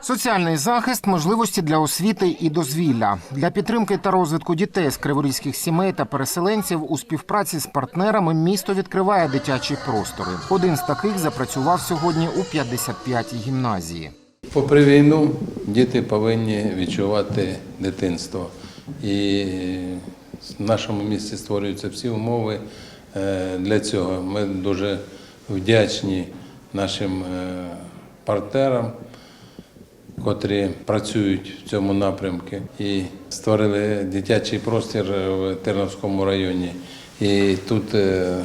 Соціальний захист, можливості для освіти і дозвілля для підтримки та розвитку дітей з криворізьких сімей та переселенців у співпраці з партнерами місто відкриває дитячі простори. Один з таких запрацював сьогодні у 55-й гімназії. Попри війну, діти повинні відчувати дитинство. І в нашому місті створюються всі умови е, для цього. Ми дуже вдячні нашим е, партнерам, котрі працюють в цьому напрямку і створили дитячий простір в Тернавському районі. І тут е,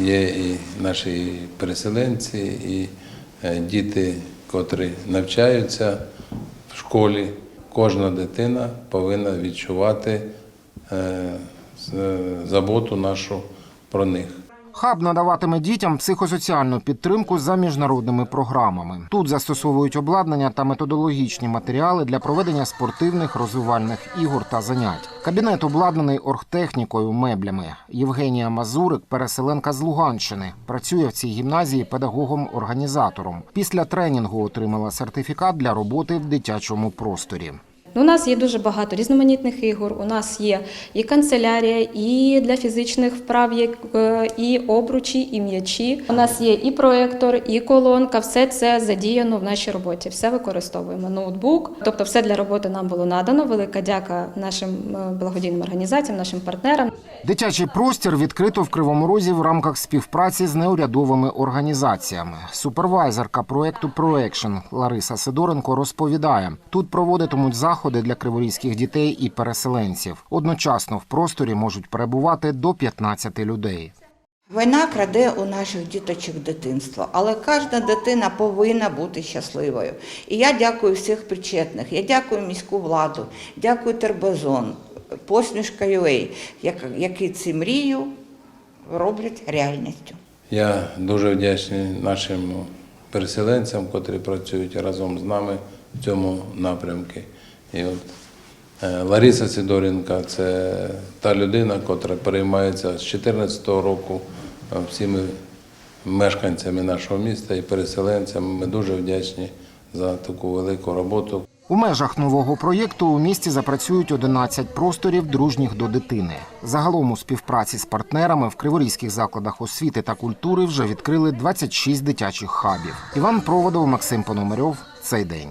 є і наші переселенці, і е, діти, котрі навчаються в школі. Кожна дитина повинна відчувати е, заботу нашу про них. Хаб надаватиме дітям психосоціальну підтримку за міжнародними програмами. Тут застосовують обладнання та методологічні матеріали для проведення спортивних розвивальних ігор та занять. Кабінет обладнаний оргтехнікою, меблями. Євгенія Мазурик, переселенка з Луганщини, працює в цій гімназії педагогом-організатором. Після тренінгу отримала сертифікат для роботи в дитячому просторі. Ну, У нас є дуже багато різноманітних ігор. У нас є і канцелярія, і для фізичних вправ, е, і обручі, і м'ячі. У нас є і проектор, і колонка. Все це задіяно в нашій роботі. Все використовуємо. Ноутбук, тобто, все для роботи нам було надано. Велика дяка нашим е, благодійним організаціям, нашим партнерам. Дитячий простір відкрито в Кривому Розі в рамках співпраці з неурядовими організаціями. Супервайзерка проекту «Проекшн» Лариса Сидоренко розповідає: тут проводитимуть заходи для криворізьких дітей і переселенців. Одночасно в просторі можуть перебувати до 15 людей. Війна краде у наших діточок дитинство, але кожна дитина повинна бути щасливою. І я дякую всіх причетних. Я дякую міську владу, дякую Тербезон, посмішка UA, які ці мрію роблять реальністю. Я дуже вдячний нашим переселенцям, котрі працюють разом з нами в цьому напрямку. І от е, Лариса Сидоренка це та людина, котра переймається з 2014 року е, всіми мешканцями нашого міста і переселенцями. Ми дуже вдячні за таку велику роботу. У межах нового проєкту у місті запрацюють 11 просторів дружніх до дитини. Загалом у співпраці з партнерами в криворізьких закладах освіти та культури вже відкрили 26 дитячих хабів. Іван Проводов, Максим Пономарьов. Цей день.